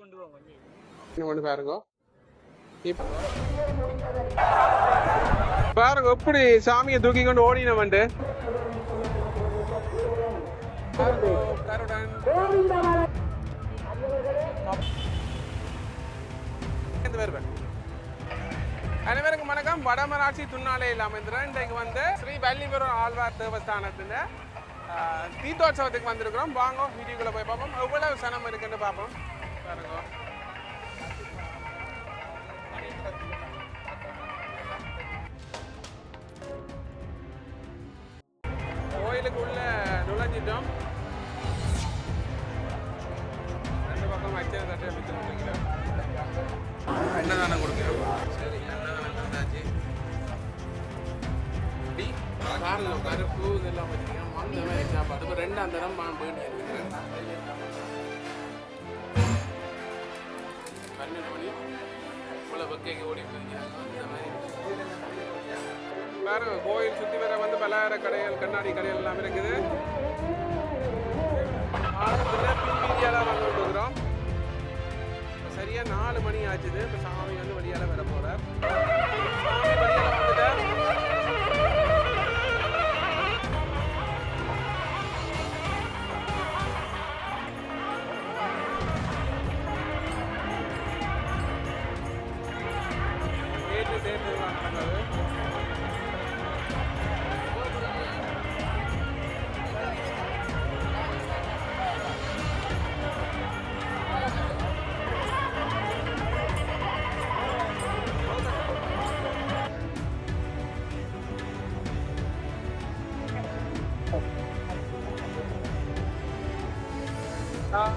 கொண்டு பாருங்க. பாருங்க எப்படி சாமியை தூக்கி கொண்டு ஓடினவன்ட்டு வந்து அனைவருக்கும் வணக்கம். வடமராட்சி துண்ணாலையில் அமைந்திருக்கிறோம் இன்றைக்கு வந்து ஸ்ரீ வள்ளிபுரம் ஆழ்வார் தேவஸ்தானத்தில் தீர்த்தோற்சவத்துக்கு வந்திருக்கிறோம். வாங்க வீடியோக்குள்ள போய் பார்ப்போம். எவ்வளவு சனம் இருக்குன்னு பார்ப்போம். கோயிலுக்கு உள்ள நுழைஞ்சிட்டோம். ரெண்டு பக்கம் அச்சனை தட்டி அமைச்சிருக்கோம் அன்னதானம் கொடுக்கிறோம் சரி அன்னதானம் பாருங்க கருப்பு இதெல்லாம் அந்த மாதிரி சாப்பாடு? இப்போ ரெண்டு அந்த இடம் இவ்வளோ வெக்கைக்கு ஓடி பாருங்க கோயில் சுற்றி வர வந்து பலகார கடைகள் கண்ணாடி கடைகள் எல்லாமே இருக்குது. ஆலயத்தில் பின்வீதியால் வந்து கொண்டுக்கிறோம் சரியாக நாலு மணி ஆச்சுது. இப்போ சாமி வந்து வெளியால் வர தேட்டு தேட்டு நடந்தது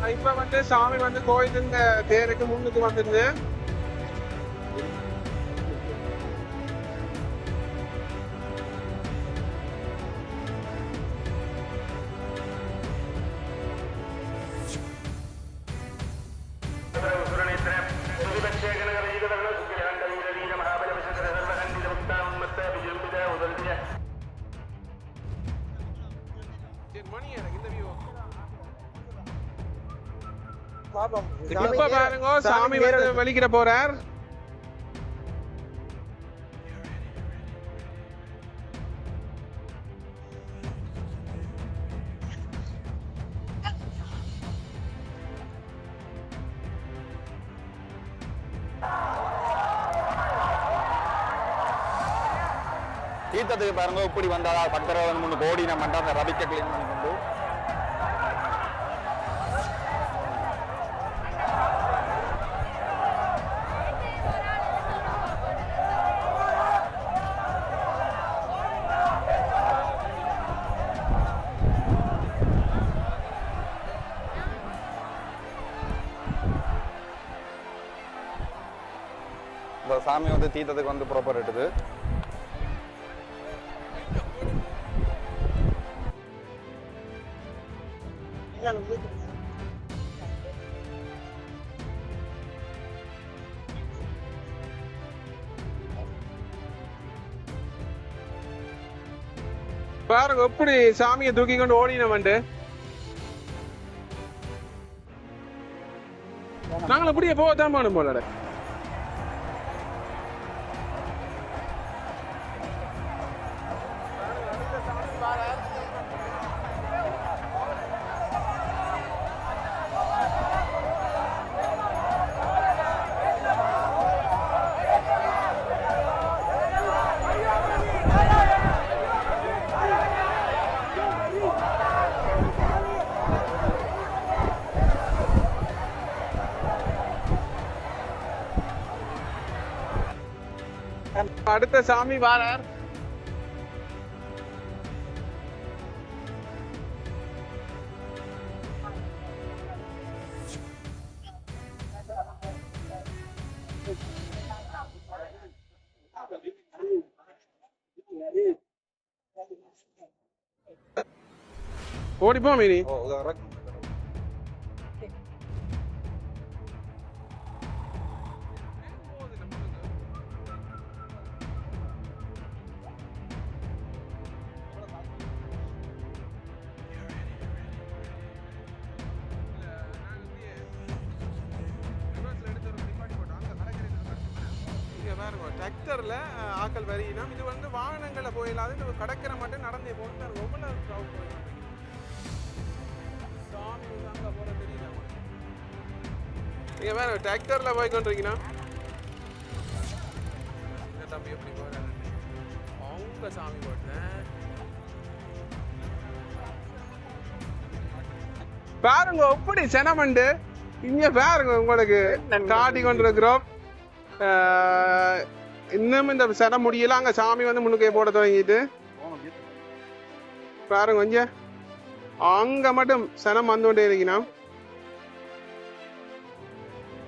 இப்ப வந்து சாமி வந்து கோயிலுங்க தேருக்கு முன்னுக்கு வந்துருந்து இப்ப பாருங்க சாமி வந்து வெளிக்கிற போறார். தீர்த்தத்துக்கு பாருங்க இப்படி வந்தால் பத்தரை மூணு கோடி நம்ம அந்த ரபிக்க கிளீன் பண்ணி சாமி வந்து தீர்த்தத்துக்கு வந்து ப்ராப்பர் எடுது பாருங்க எப்படி சாமியை தூக்கி கொண்டு ஓடினவன்ட்டு நாங்கள் அப்படியே போகத்தான் போகணும் போல அடுத்த சாமி வாரார் ஓடிப்போம் மீனி நீங்கள் வேறு டிராக்டரில் போய் கொண்டிருக்கீங்கன்னா இந்த தம்பி எப்படி போகிறாரு அவங்க சாமி போட்டேன். பாருங்க எப்படி செனமண்டு. இங்க பாருங்க உங்களுக்கு காட்டி கொண்டிருக்கிறோம். இன்னும் இந்த சென முடியல. அங்க சாமி வந்து முன்னுக்கே போட தொடங்கிட்டு. பாருங்க கொஞ்சம். அங்க மட்டும் சனம் வந்து கொண்டே இருக்கணும்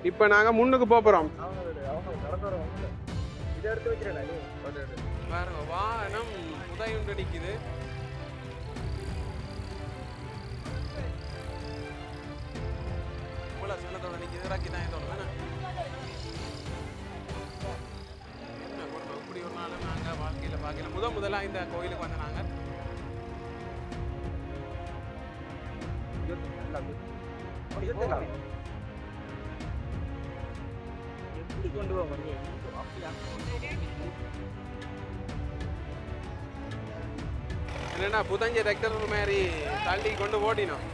இப்ப நாங்க முன்னுக்கு போப் போறோம். பாருங்க வாகனம் உதயுண்டு நிக்குது. இவ்வளவு சனத்தோட நிக்குது ராக்கி தானே? என்ன கொடுமை இப்படி ஒரு நாள் நாங்க வாழ்க்கையில பார்க்கல. முத முதலா இந்த கோயிலுக்கு வந்த நாங்க. எப்படி கொண்டு போக என்னன்னா புதஞ்ச ரெக்டர் மாதிரி தள்ளி கொண்டு ஓடினோம்.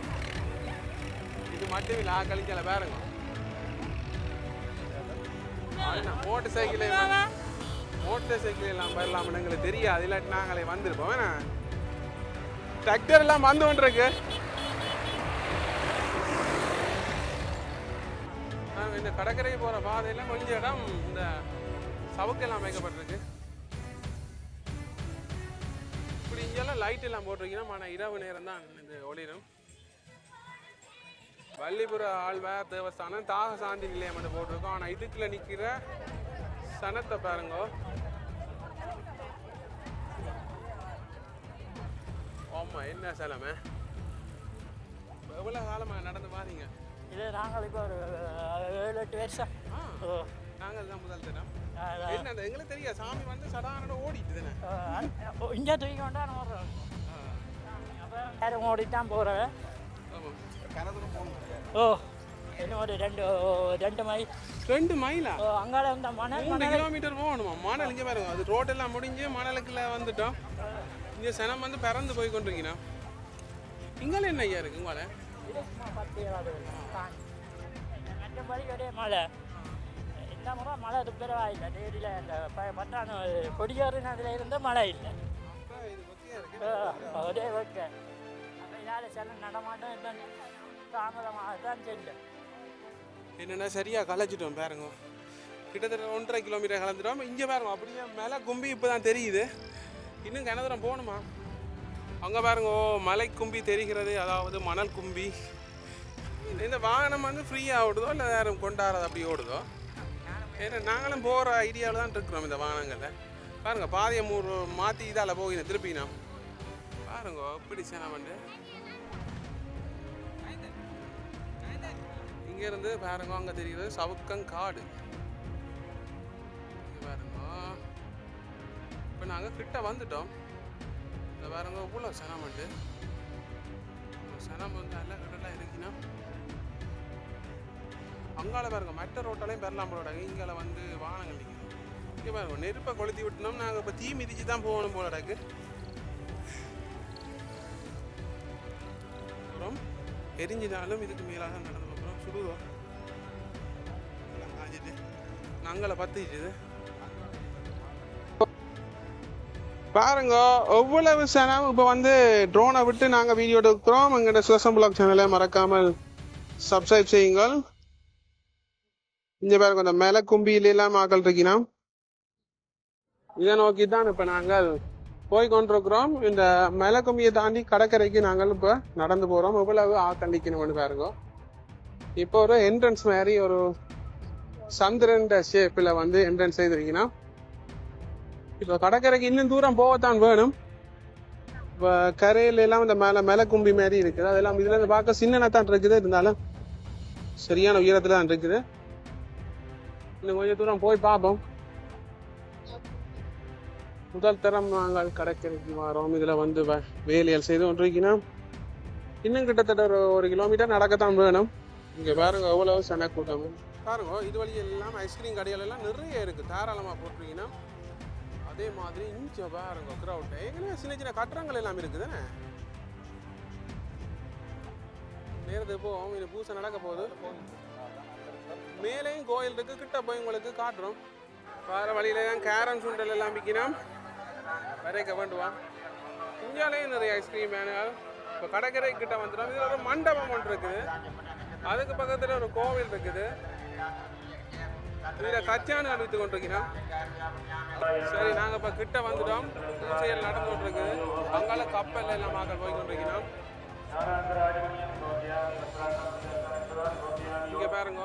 இது மட்டும் இல்லை கழிக்கல பாருங்க. மோட்டர் சைக்கிள் மோட்டர் சைக்கிள் எல்லாம் வரலாம்னு எங்களுக்கு தெரியாது. இல்லாட்டி நாங்களே வந்திருப்போம். வேணா? டிராக்டர் எல்லாம் வந்து கொண்டிருக்கு. நாங்க இந்த கடற்கரை போகிற பாதையில் கொஞ்சம் இடம் இந்த சவுக்கெல்லாம் அமைக்கப்பட்டிருக்கு. இப்படி இங்கெல்லாம் லைட் எல்லாம் போட்டிருக்கீங்கன்னா மன இரவு நேரம் தான் இது ஒளிரும். வள்ளிபுர ஆழ்வார் தேவஸ்தானம் தாக சாந்தி நிலையம் வந்து போட்டிருக்கோம். ஆனால் இதுக்குள்ள நிற்கிற சனத்தை பாருங்க. ஆமாம் என்ன சிலமை எவ்வளோ காலமாக நடந்து பாருங்க இது நாங்கள் இப்போ ஒரு ஏழு எட்டு வருஷம் நாங்கள் தான் முதல் தினம் என்ன எங்களுக்கு தெரியாது. சாமி வந்து சடானோட ஓடிட்டு தானே? இங்கே தூக்கி கொண்டா. அப்போ யாரும் ஓடித்தான் போகிறேன் ஓ இன்னும் ஒரு ரெண்டு ரெண்டு மைல். ரெண்டு மைலா? அங்கால இந்த மணல் மூணு கிலோமீட்டர் போகணுமா? மணல் இங்கே பாருங்க. அது ரோட்டெல்லாம் முடிஞ்சு மணலுக்குள்ள வந்துட்டோம். இங்கே சனம் வந்து பறந்து போய் கொண்டிருக்கீங்க இங்கால என்ன ஐயா இருக்கு உங்களால இது சும்மா பத்து இருபது மற்றபடி ஒரே மழை இந்த முறை மழை துப்புரவா இல்லை நேரில் இந்த ப- பத்தாம் கொடியேறினதுல இருந்து மழை இல்லை இது பத்தியா இருக்கு அஹ், ஒரே வைக்க அப்போ இதால் சில நடமாட்டம் இல்லை தாமதமாக தான் செல்லும் என்னன்னா சரியா களைச்சிட்டோம் பாருங்க. கிட்டத்தட்ட ஒன்றரை கிலோமீட்டர் கலந்துட்டோம். இங்கே பாருங்க அப்படியே மேலே கும்பி இப்போ தான் தெரியுது. இன்னும் கனதூரம் போகணுமா? அங்கே பாருங்க மலை கும்பி தெரிகிறது அதாவது மணல் கும்பி. இந்த வாகனம் வந்து ஃப்ரீயாக ஓடுதோ இல்லை யாரும் கொண்டாடுறது அப்படி ஓடுதோ? ஏன்னா நாங்களும் போகிற ஐடியாவில் தான் இருக்கிறோம் இந்த வாகனங்களில். பாருங்க பாதையை மூ மாற்றி இதால் போகின திருப்பினா. பாருங்க இப்படி வந்து. இங்கேருந்து பாருங்க அங்கே தெரிகிறது சவுக்கங்காடு காடு. பாருங்க. இப்போ நாங்கள் கிட்ட வந்துட்டோம். இந்த பாருங்க இவ்வளோ சனமண்டு சனம் வந்து நல்ல கடலாக இருக்குன்னா அங்கால பாருங்க மற்ற ரோட்டாலையும் பெறலாம் போலடாங்க இங்கே வந்து வாகனங்கள் நிற்குது இங்கே பாருங்க நெருப்பை கொளுத்தி விட்டோம் நாங்கள் இப்போ தீ மிதிச்சு தான் போகணும் போலடாக்கு அப்புறம் எரிஞ்சினாலும் இதுக்கு மேலாக நடந்து அப்புறம் சுடுதோ. நாங்களை காஞ்சிட்டு பாருங்க எவ்வளவு சனம் இப்போ வந்து ட்ரோனை விட்டு நாங்கள் வீடியோ எடுக்கிறோம். எங்கள்கிட்ட சுதர்சன் பிளாக் சேனலை மறக்காமல் சப்ஸ்கிரைப் செய்யுங்கள். இங்கே பாருங்க இந்த மேலே கும்பியில ஆக்கள் இருக்கினா இதை நோக்கி தான் இப்போ நாங்கள் போய் கொண்டிருக்கிறோம். இந்த மேலே கும்பியை தாண்டி கடற்கரைக்கு நாங்கள் இப்போ நடந்து போகிறோம் எவ்வளவு ஆக்கள் நிற்கணும்னு பாருங்க. இப்போ ஒரு என்ட்ரன்ஸ் மாதிரி ஒரு சந்திரன் ஷேப்பில் வந்து என்ட்ரன்ஸ் செய்திருக்கீங்கன்னா இப்போ கடற்கரைக்கு இன்னும் தூரம் போகத்தான் வேணும். இப்போ கரையில எல்லாம் இந்த மேலே மேலே கும்பி மாதிரி இருக்குது. அதெல்லாம் இதில் இருந்து பார்க்க சின்னனா தான் இருக்குது. இருந்தாலும் சரியான உயரத்தில் தான் இருக்குது. இன்னும் கொஞ்சம் தூரம் போய் பார்ப்போம். முதல் தரம் நாங்கள் கடற்கரைக்கு வரோம். இதில் வந்து வ- வேலைகள் செய்து கொண்டிருக்கீங்கன்னா இன்னும் கிட்டத்தட்ட ஒரு ஒரு கிலோமீட்டர் நடக்கத்தான் வேணும். இங்கே பாருங்க எவ்வளவு சன கூட்டம் பாருங்க இது வழி எல்லாம் ஐஸ்கிரீம் கடைகள் எல்லாம் நிறைய இருக்குது தாராளமாக போட்டிருக்கீங்கன்னா அதே மாதிரி இங்கே பாருங்க க்ரௌட் ஏற்கனவே சின்ன சின்ன கட்டடங்கள் எல்லாம் இருக்குது நேரத்துக்கு போவோம் இது பூசை நடக்க போகுது. மேலேயும் கோயில் இருக்குது கிட்ட போய் உங்களுக்கு காட்டுறோம். வேற வழியில தான் கேரம் சுண்டல் எல்லாம் விற்கணும். வரைக்க வேண்டுவான் இந்தியாலேயும் நிறைய ஐஸ்கிரீம் வேணும் இப்போ கடற்கரை கிட்ட வந்துடும். இதில் ஒரு மண்டபம் ஒன்று இருக்குது. அதுக்கு பக்கத்தில் ஒரு கோவில் இருக்குது. இதில் கச்சான் அடித்து கொண்டிருக்கிறோம் சரி நாங்கள் இப்போ கிட்ட வந்துட்டோம். பூஜைகள் நடந்து கொண்டிருக்குது அங்கால கப்பல் எல்லாம் மக்கள் போய் கொண்டிருக்கிறோம் இங்கே பாருங்க.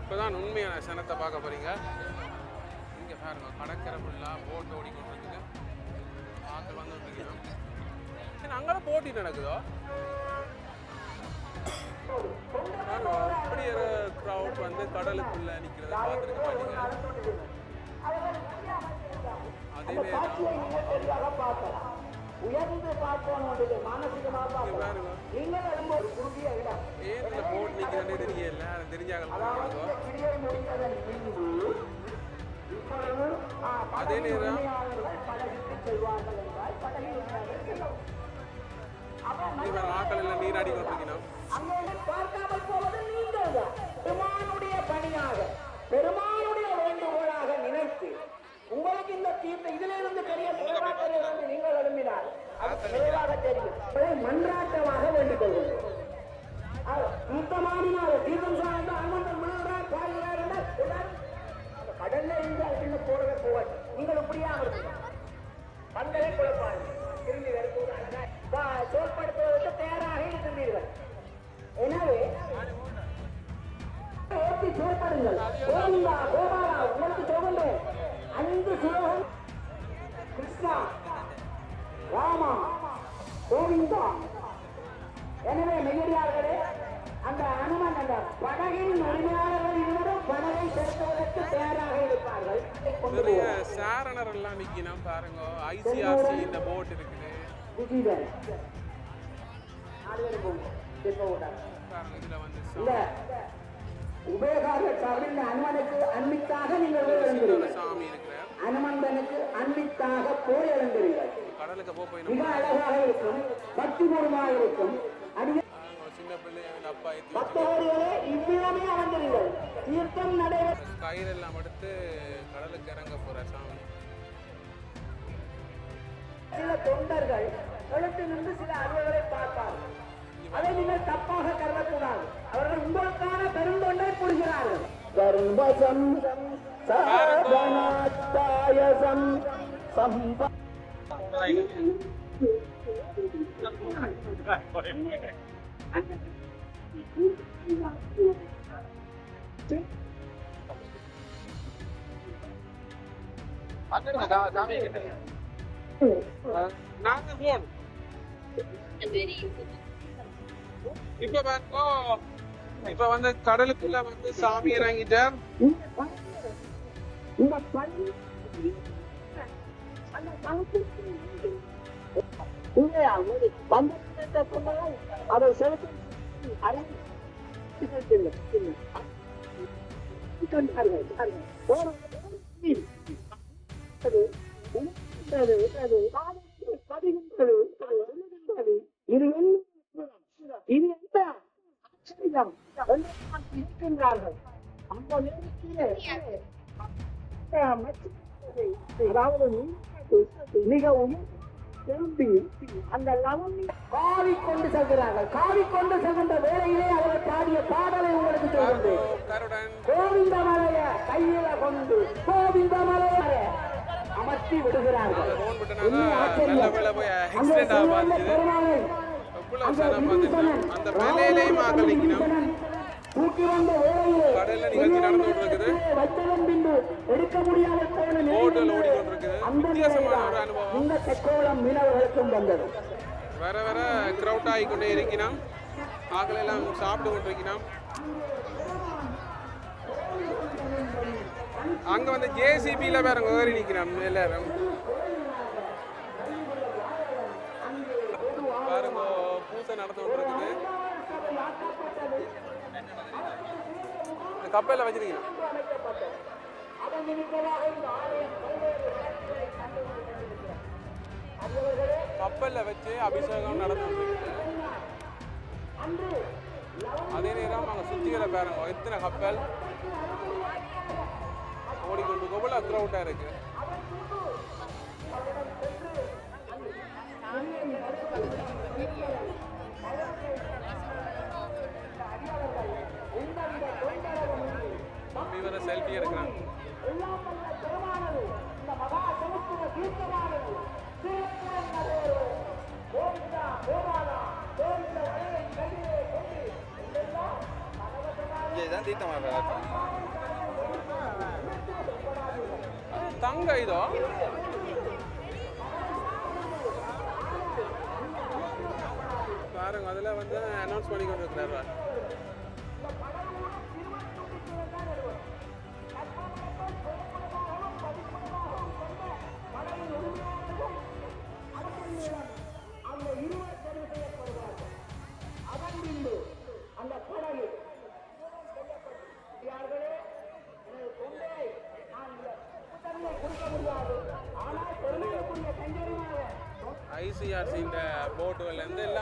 இப்போதான் உண்மையான சனத்தை பார்க்க போறீங்க. இங்கே பாருங்க கடற்கரை ஃபுல்லாக போட் ஓடிக்கொண்டிருக்குது ஆக்கள் வந்துட்டுருக்கோம் சரி அங்கே போட்டி நடக்குதோ? அப்படியே ஒரு க்ரௌட் வந்து கடலுக்குள்ள நிற்கிறத பார்த்துருக்க மாட்டீங்க அதே நேரம் உயர்ந்து பார்ப்போம் உங்களுடைய நீங்கள் ஒரு குறுகிய இடம் ஏன் இந்த போட் தெரியல தெரிஞ்சாங்க அதே நேரம் செல்வார்கள் என்றால் படகில் இவர் ஆக்கள் எல்லாம் நீராடி பார்க்காமல் போவது நீங்கள் தான் பெருமானுடைய பணியாக பெருமானுடைய வேண்டுகோளாக நினைத்து உங்களுக்கு இந்த தீர்த்த இதிலிருந்து பெரிய சிவராத்திரியிலிருந்து நீங்கள் எழும்பினால் அது நிறைவாக தெரியும். மன்றாட்டமாக வேண்டிக் அது தீர்த்தமானினால் தீர்த்தம் சார்ந்த என்றால் கடல்ல இருந்து அதுக்குள்ள போறத போவார். நீங்கள் இப்படியா இருக்கீங்க பந்தலை குழப்பாங்க திரும்பி வரும்போது அழகா தோற்படுத்துவதற்கு தயாராக இருக்கின்றீர்கள். எனவே ஏற்றி செயற்படுங்கள் கோவிந்தா கோபாலா உங்களுக்கு சொல்கின்றேன் ஐந்து சுலோகம் கிருஷ்ணா ராமா கோவிந்தா. எனவே மிகடியார்களே அந்த அனுமன் அந்த படகின் உரிமையாளர்கள் இருவரும் படகை செலுத்துவதற்கு தயாராக இருப்பார்கள். சாரணர் எல்லாம் நிற்கணும் பாருங்க ஐசிஆர்சி இந்த போட் இருக்கு. விஜீதன் நாலு பேரும் போங்க திரும்ப வந்து இல்ல. உபயோகார சார்பில் அனுமனுக்கு அன்பித்தாக நீங்கள் போய் எழுந்தீர்கள் அனுமந்தனுக்கு அன்பித்தாக போய் மிக அழகாக இருக்கும். பக்திபூர்வமாக இருக்கும். அடிய பக்தர்களே இவ்விதமே அமர்ந்தீர்கள் தீர்த்தம் நடைபெற கயிறு எல்லாம் எடுத்து கடலுக்கு இறங்க போற சாமி. சில தொண்டர்கள் எழுத்து நின்று சில அலுவலரை பார்ப்பார்கள் அதை நீங்கள் தப்பாக கருதக்கூடாது. அவர்கள் உங்களுக்கான பெருந்தொண்டை புரிகிறார்கள். கர்வசம் சாதனாத்தாயசம் சம்ப நாங்க போனோம் இப்ப பாருங்க இப்ப வந்து கடலுக்குள்ள வந்து சாமி இறங்கிட்டார். இந்த இது என்ன ஆச்சரியம் இருக்கின்றார்கள். அந்த நேரத்திலே அதாவது மிக உயர் திரும்பி அந்த லவம் காவி கொண்டு செல்கிறார்கள். காவி கொண்டு செல்கின்ற வேளையிலே அவர் பாடிய பாடலை உங்களுக்கு கருடன். கோவிந்த மலைய கையில கொண்டு கோவிந்த மலைய அமர்த்தி விடுகிறார்கள். அந்த மலையிலையும் விபீஷணன் தூக்கி வந்த வேளையிலே கடல்ல நிகழ்ச்சி நடந்து கொண்டிருக்குது. வச்சதன் பின்பு எடுக்க முடியாத போன ஓடிக்கொண்டிருக்குது. அந்த வித்தியாசமான ஒரு அனுபவம். இந்த செக்கோளம் மீனவர்களுக்கும் வந்தது. வர வர க்ரௌட் ஆகிக்கொண்டே இருக்கிறோம் ஆக்கள் எல்லாம் சாப்பிட்டு கொண்டிருக்கிறோம் அங்க வந்து ஜேசிபியில வேற ஏறி நிக்கிறோம் எல்லாரும். பாருங்க பூசை நடந்து கொண்டிருக்குது. கப்பலில் வச்சிருக்கீங்க கப்பலில் வச்சு அபிஷேகம் நடந்து அதே நேரம் அங்கே சுத்திகளை பாருங்க எத்தனை கப்பல். ஓடிக்கொண்டு எவ்வளோ க்ரௌட்டாக இருக்குது வர செல்ஃபி எடுக்கிறான். எல்லாம் வல்ல பெருமானது இந்த மகா சமுத்திர தீர்த்தமானது திருப்புறம் நடைபெறும் கோவிந்தா கோபாலா கோவிந்த வளையை கையிலே கொண்டு என்றெல்லாம் இங்கே தான் தீர்த்தமாக ತಂಗ ಇದು பாருங்க அதில் வந்து அனௌன்ஸ் பண்ணி கொண்டு இருக்கிறாரு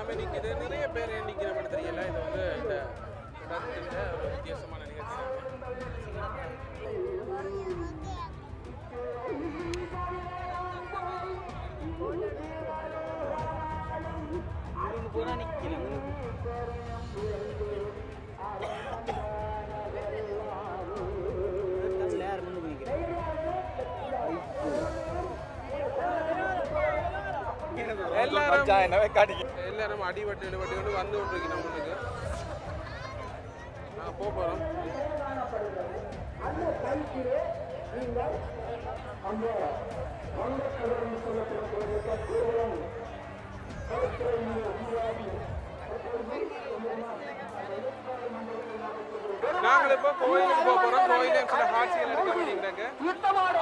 எல்லாமே நிற்கிது நிறைய பேர் நிற்கிற மாதிரி தெரியல. இது வந்து இந்த இடத்துல ஒரு வித்தியாசமான நிகழ்ச்சி எல்லாரும் என்னவே காட்டி எல்லாரும் அடிபட்டு இடிபட்டு கொண்டு வந்து கொண்டிருக்கு நம்மளுக்கு. நாங்கள் போக போகிறோம் நாங்கள் இப்போ கோயிலுக்கு போக போகிறோம் கோயிலில் சில காட்சிகள் எடுக்க வேண்டியிருக்காங்க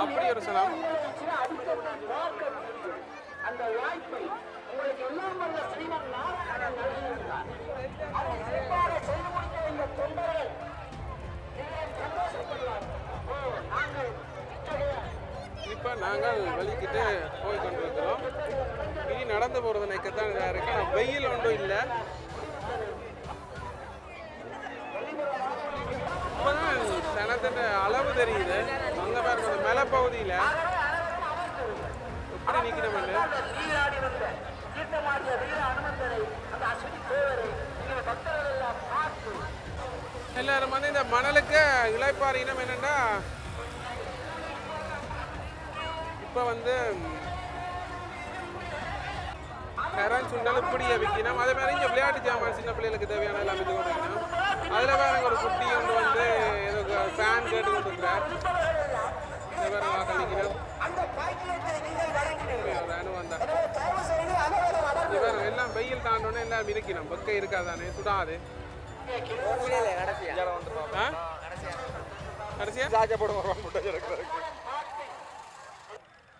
அப்படி ஒரு சில. அந்த வாய்ப்பை எல்லாம் வல்ல ஸ்ரீமன் நாராயணன் நல்கியிருந்தார் அதை சிறப்பாக செய்து முடித்த இந்த தொண்டர்கள் இப்போ நாங்கள் வலிக்கிட்டு போய் கொண்டிருக்கிறோம். இனி நடந்து போகிறது நினைக்கத்தான் இதாக இருக்கு ஆனால் வெயில் ஒன்றும் இல்லை. இப்போதான் சனத்தின் அளவு தெரியுது. அங்கே பாருங்க அந்த மலை பகுதியில் எப்படி நிற்கிறோம் தீர்த்தமாடிய வீர அனுமந்தரை அந்த அஸ்வினி தேவரை நீங்கள் பக்தர்கள் எல்லாம் பார்த்து எல்லாரும் வந்து இந்த மணலுக்கு இளைப்பாறு இனம் என்னென்னா இப்போ வந்து கரண் சுண்டல் இப்படியே விற்கணும் அதே மாதிரி இங்கே விளையாட்டு ஜாமான் சின்ன பிள்ளைகளுக்கு தேவையான எல்லாம் இது கொண்டு வைக்கணும் அதில் வேற ஒரு குட்டி கொண்டு வந்து ஏதோ ஃபேன் கேட்டு கொண்டு இருக்கிறார் இந்த வேற வாக்கள் நிற்கிறோம். அந்த பாக்கியத்தை நீங்கள் வழங்கினீர்கள். ஒரு அனுபவம் தான் எனவே தயவு செய்து அனைவரும் அடங்கு இது வேற எல்லாம் வெயில் தாண்டோன்னே எல்லாம் இருக்கணும் வெக்க இருக்காதானே? சுடாது.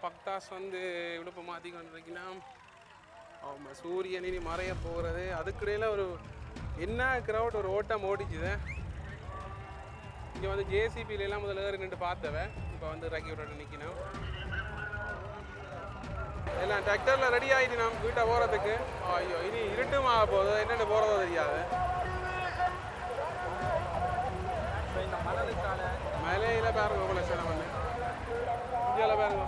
பக்தாஸ் வந்து விழுப்பு மாற்றி கொண்டிருக்கலாம் ஆமாம் சூரியன் இனி மறைய போகிறது அதுக்கிடையில் ஒரு என்ன கிரவுட் ஒரு ஓட்டம் ஓடிச்சுது. இங்கே வந்து ஜேசிபில முதல்ல நின்று பார்த்தவன். இப்போ வந்து ரக்கி விட்டு நிற்கணும் எல்லாம் டிராக்டரில் ரெடி ஆகிட்டு நாம் வீட்டை போகிறதுக்கு ஐயோ இனி இருட்டும் ஆக போகுது என்னென்னு போகிறதோ தெரியாது. மலையில் பாருங்க இவ்வளோ சிலம் பண்ணு இந்தியாவில் பாருங்க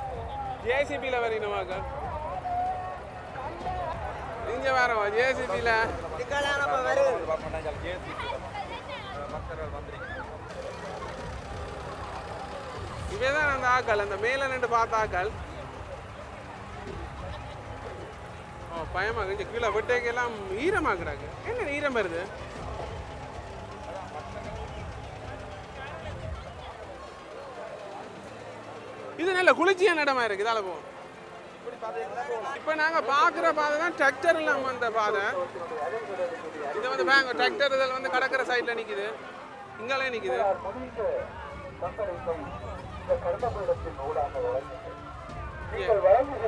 ஜேசிபியில் வரீங்கம்மாக்க இங்கே வரோம் ஜேசிபியில் இவே தான் அந்த ஆக்கள் அந்த மேலே நின்று பார்த்த ஆக்கள். பயமாக பயமா கொஞ்சம் கீழே விட்டேக்கெல்லாம் ஈரமாக்குறாங்க. என்ன ஈரம் வருது? இது நல்ல குளிர்ச்சியான இடமா இருக்கு. இதால போவோம் இப்போ நாங்க பார்க்குற பாதை தான் டிராக்டர் இல்லாமல் வந்த பாதை. இது வந்து பேங்க டிராக்டர் இதில் வந்து கடற்கரை சைடில் நிக்குது. இங்காலே நிக்குது.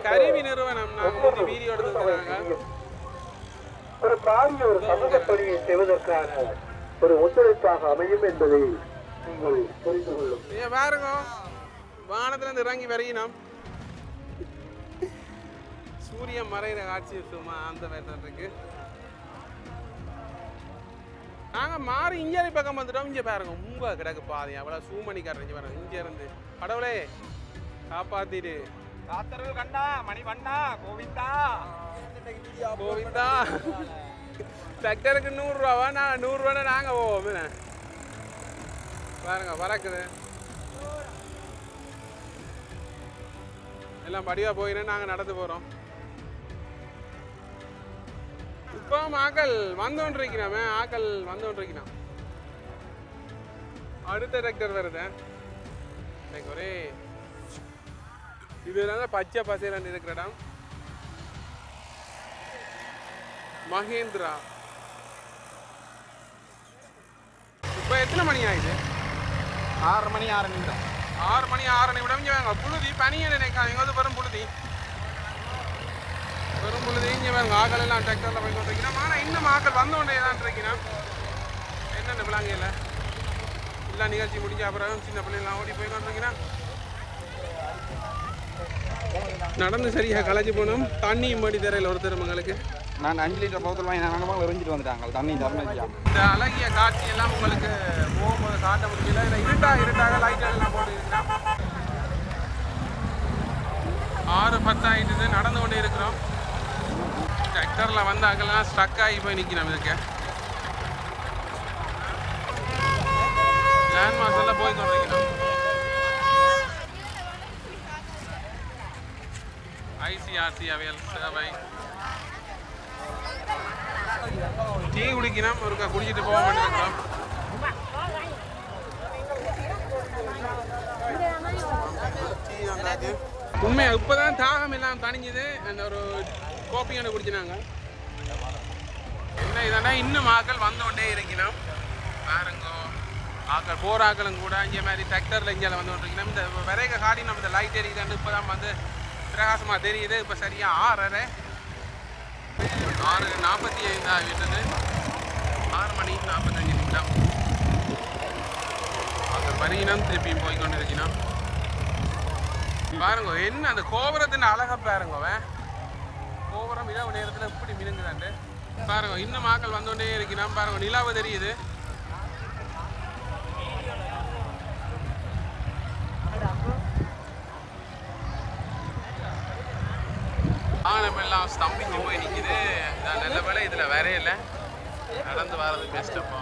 கருவி நிறுவனம் நாங்கள் வந்து வீடியோ ஒரு பாரிய ஒரு சமூக பணியை செய்வதற்கான ஒரு ஒத்துழைப்பாக அமையும் என்பதை ஏ பாருங்க. வானத்துல இருந்து இறங்கி வரையினோம் சூரியன் மறைகிற காட்சி சும்மா அந்த மாதிரி இருக்கு. நாங்க மாறி இஞ்சேரி பக்கம் வந்துட்டோம். இங்க பாருங்க. உங்க கிடக்கு பாதி அவ்வளவு சூமணி காட்டுறீங்க பாருங்க. இங்க இருந்து. கடவுளே காப்பாத்திடு. காத்தரவு கண்டா மணி வண்ணா கோவிந்தா. கோவிந்தா டிராக்டருக்கு நூறுரூவா நான் நூறுரூவா நாங்கள் போவோம். பாருங்க பறக்குது. எல்லாம் படியாக போயின்னு நாங்கள் நடந்து போகிறோம் இப்போ ஆக்கள் வந்தோன்றிருக்கிறாமே ஆக்கள் வந்தோன்றிருக்கிறான் அடுத்த டிராக்டர் வருது. எனக்கு ஒரே இது வந்து பச்சை பசையில் இருக்கிற இடம். மகேந்திரா இப்போ எத்தனை மணி ஆயிடுச்சு ஆறு மணி ஆறு நிமிடம். ஆறு மணி ஆறு நிமிடம். இங்கே வாங்க புழுதி பனியை நினைக்காங்க இங்கே வந்து பெரும் புழுதி. பெரும் புழுதி. இங்கே வாங்க ஆக்கள் எல்லாம் டிராக்டரில் போய் கொண்டிருக்கணும் ஆனால் இன்னும் ஆக்கள் வந்த உடனே தான் இருக்கணும் என்னென்ன விளாங்கையில் எல்லா நிகழ்ச்சி முடிஞ்ச அப்புறம் சின்ன பிள்ளைங்களாம் ஓடி போய் கொண்டிருக்கிறேன் நடந்து சரியாக களைச்சி போனோம். தண்ணியும் மடி தரையில் ஒருத்தர் மங்களுக்கு நான் அஞ்சு லிட்டர் பக்கத்தில் வாங்கி நாங்கள் எரிஞ்சிட்டு வந்துட்டாங்க. தண்ணி தரணிச்சா இந்த அழகிய காட்சி எல்லாம் உங்களுக்கு போகும்போது காட்ட முடியல. இல்லை இருட்டா இருட்டாக லைட் எல்லாம் போட்டு இருக்கிறோம் ஆறு பத்தாயிட்டு நடந்து கொண்டே இருக்கிறோம். டிராக்டரில் வந்தாக்கெல்லாம் ஸ்ட்ரக் ஆகி போய் நிற்கிறோம் இதுக்கு. லேண்ட் மாஸ்டரில் போய் கொண்டிருக்கிறோம் ஐசிஆர்சி அவையல் சேவை டீ குடிக்கணும் ஒருக்கா குடிச்சிட்டு போக மாட்டேங்கிறோம் உண்மையா இப்போதான் தாகம் எல்லாம் தணிஞ்சது. அந்த ஒரு கோப்பி ஒன்று குடிச்சினாங்க. என்ன இதெல்லாம் இன்னும் ஆக்கள் வந்து கொண்டே இருக்கணும் பாருங்க. ஆக்கள் போர் ஆக்களும் கூட இங்கே மாதிரி டிராக்டரில் இங்கே வந்து கொண்டிருக்கணும் இந்த விரைக காடி நம்ம இந்த லைட் எரியுது. இப்போ தான் வந்து பிரகாசமாக தெரியுது. இப்போ சரியாக ஆறரை. ஆறு நாற்பத்தி ஐந்தாக விட்டது. ஆறு மணி நாற்பத்தஞ்சு நிமிடம். அந்த வரியினம் திருப்பியும் போய் கொண்டு பாருங்க என்ன அந்த கோபுரத்தின் அழகை பாருங்க கோபுரம் இரவு நேரத்தில் எப்படி மினுங்குதாண்டு. பாருங்க இன்னும் மாக்கள் வந்தோடனே இருக்கிறான். பாருங்க நிலாவை தெரியுது. எல்லாம் ஸ்தம்பிச்சு போய் நிற்கிது நான் நல்ல வேலை இதில் வரையில நடந்து வர்றது பெஸ்ட்டு இப்போ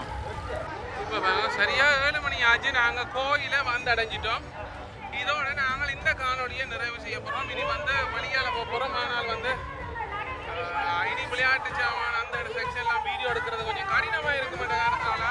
இப்போ சரியாக ஏழு மணி ஆச்சு நாங்கள் கோயிலை வந்து அடைஞ்சிட்டோம் இதோட நாங்கள் இந்த காணொலியை நிறைவு செய்ய போகிறோம் இனி வந்து வழியால் போக போகிறோம் ஆனால் வந்து இனி விளையாட்டு சாமான் அந்த செக்ஷன்லாம் வீடியோ எடுக்கிறது கொஞ்சம் கடினமாக இருக்கும். என்ற காரணத்தால்